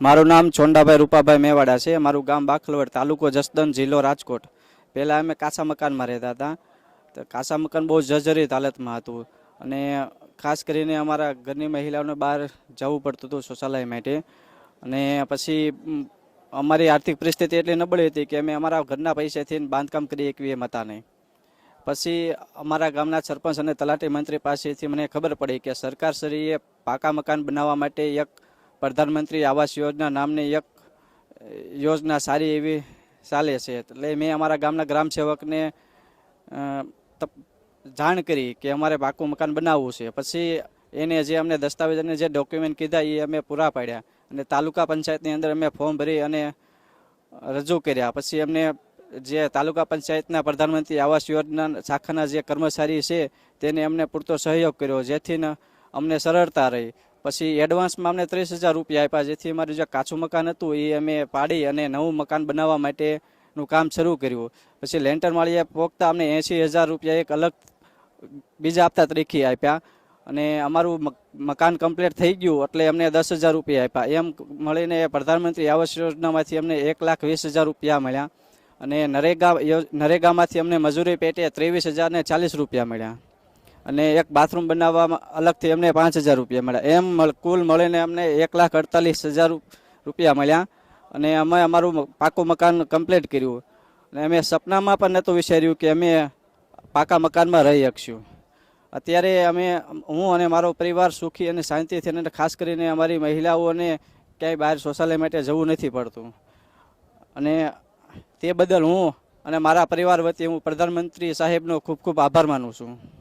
મારું નામ ચોંડાભાઈ રૂપાભાઈ મેવાડા છે. મારું ગામ બાખલવડ તાલુકો જસદન જિલ્લો રાજકોટ. પહેલાં અમે કાચા મકાનમાં રહેતા હતા. તો કાચા મકાન બહુ જર્જરિત હાલતમાં હતું. અને ખાસ કરીને અમારા ઘરની મહિલાઓને બહાર જવું પડતું હતું શૌચાલય માટે. અને પછી અમારી આર્થિક પરિસ્થિતિ એટલી નબળી હતી કે અમે અમારા ઘરના પૈસેથી બાંધકામ કરી એકવી એમ હતા નહીં. પછી અમારા ગામના સરપંચ અને તલાટી મંત્રી પાસેથી મને ખબર પડી કે સરકારશ્રીએ પાકા મકાન બનાવવા માટે એક પ્રધાનમંત્રી આવાસ યોજના નામની એક યોજના સારી એવી ચાલે છે. એટલે મેં અમારા ગામના ગ્રામ સેવકને જાણ કરી કે અમારે પાકું મકાન બનાવવું છે. પછી એને જે અમને દસ્તાવેજ અને જે ડોક્યુમેન્ટ કીધા એ અમે પૂરા પાડ્યા અને તાલુકા પંચાયતની અંદર અમે ફોર્મ ભરી અને રજૂ કર્યા. પછી અમને જે તાલુકા પંચાયતના પ્રધાનમંત્રી આવાસ યોજના શાખાના જે કર્મચારી છે તેને અમને પૂરતો સહયોગ કર્યો, જેથી અમને સરળતા રહી. પછી એડવાન્સમાં અમને ત્રીસ હજાર રૂપિયા આપ્યા, જેથી અમારું જે કાચું મકાન હતું એ અમે પાડી અને નવું મકાન બનાવવા માટેનું કામ શરૂ કર્યું. પછી લેન્ટર માળીએ પોખતા અમને એંશી હજાર રૂપિયા એક અલગ બીજા આપતા તરીકે આપ્યા. અને અમારું મકાન કમ્પ્લીટ થઈ ગયું એટલે અમને દસ હજાર રૂપિયા આપ્યા. એમ મળીને પ્રધાનમંત્રી આવાસ યોજનામાંથી અમને એક લાખ વીસ હજાર રૂપિયા મળ્યા. અને નરેગા નરેગામાંથી અમને મજૂરી પેટે ત્રેવીસ હજાર ને ચાલીસ રૂપિયા મળ્યા. અને એક બાથરૂમ બનાવવામાં અલગથી અમને પાંચ હજાર રૂપિયા મળ્યા. એમ કુલ મળીને અમને એક લાખ અડતાલીસ હજાર રૂપિયા મળ્યા. અને અમે અમારું પાકું મકાન કમ્પ્લીટ કર્યું. અને અમે સપનામાં પણ નહોતું વિચાર્યું કે અમે પાકા મકાનમાં રહી શકશું. અત્યારે અમે, હું અને મારો પરિવાર સુખી અને શાંતિથી અને ખાસ કરીને અમારી મહિલાઓને ક્યાંય બહાર શૌચાલય માટે જવું નથી પડતું. અને તે બદલ હું અને મારા પરિવાર વતી હું પ્રધાનમંત્રી સાહેબનો ખૂબ ખૂબ આભાર માનું છું.